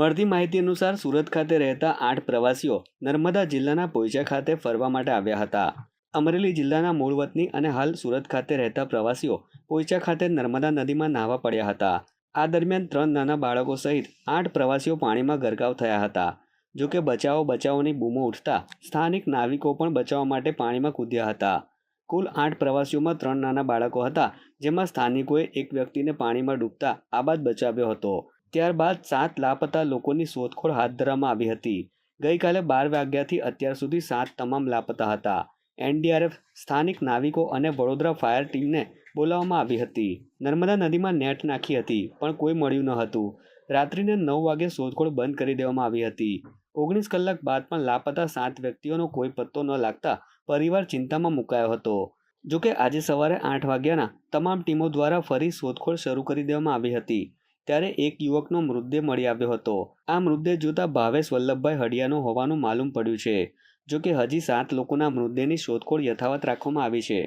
મળતી માહિતી અનુસાર સુરત ખાતે રહેતા આઠ પ્રવાસીઓ નર્મદા જિલ્લાના પોઈચા ખાતે ફરવા માટે આવ્યા હતા. અમરેલી જિલ્લાના મૂળ વતની અને હાલ સુરત ખાતે રહેતા પ્રવાસીઓ પોઈચા ખાતે નર્મદા નદીમાં નાહવા પડ્યા હતા. આ દરમિયાન ત્રણ નાના બાળકો સહિત આઠ પ્રવાસીઓ પાણીમાં ગરકાવ થયા હતા. જો કે બચાવો બચાવોની બૂમો ઉઠતા સ્થાનિક નાવિકો પણ બચાવવા માટે પાણીમાં કૂદ્યા હતા. કુલ આઠ પ્રવાસીઓમાં ત્રણ નાના બાળકો હતા જેમાં સ્થાનિકોએ એક વ્યક્તિને પાણીમાં ડૂબતા આબાદ બચાવ્યો હતો. ત્યારબાદ સાત લાપતા લોકોની શોધખોળ હાથ ધરવામાં આવી હતી. ગઈકાલે બાર વાગ્યાથી અત્યાર સુધી સાત તમામ લાપતા હતા. એનડીઆરએફ, સ્થાનિક નાવિકો અને વડોદરા ફાયર ટીમને બોલાવવામાં આવી હતી. નર્મદા નદીમાં નેટ નાખી હતી, પણ કોઈ મળ્યું ન હતું. રાત્રિને નવ વાગે શોધખોળ બંધ કરી દેવામાં આવી હતી. ઓગણીસ કલાક બાદ પણ લાપતા સાત વ્યક્તિઓનો કોઈ પત્તો ન લાગતા પરિવાર ચિંતામાં મુકાયો હતો. જોકે આજે સવારે આઠ વાગ્યાના તમામ ટીમો દ્વારા ફરી શોધખોળ શરૂ કરી દેવામાં આવી હતી. ત્યારે એક યુવકનો મૃતદેહ મળી આવ્યો હતો. આ મૃતદેહ જોતા ભાવેશ વલ્લભભાઈ હડિયાનો હોવાનું માલુમ પડ્યું છે, જોકે હજી સાત લોકોના મૃતદેહની શોધખોળ યથાવત રાખવામાં આવી છે.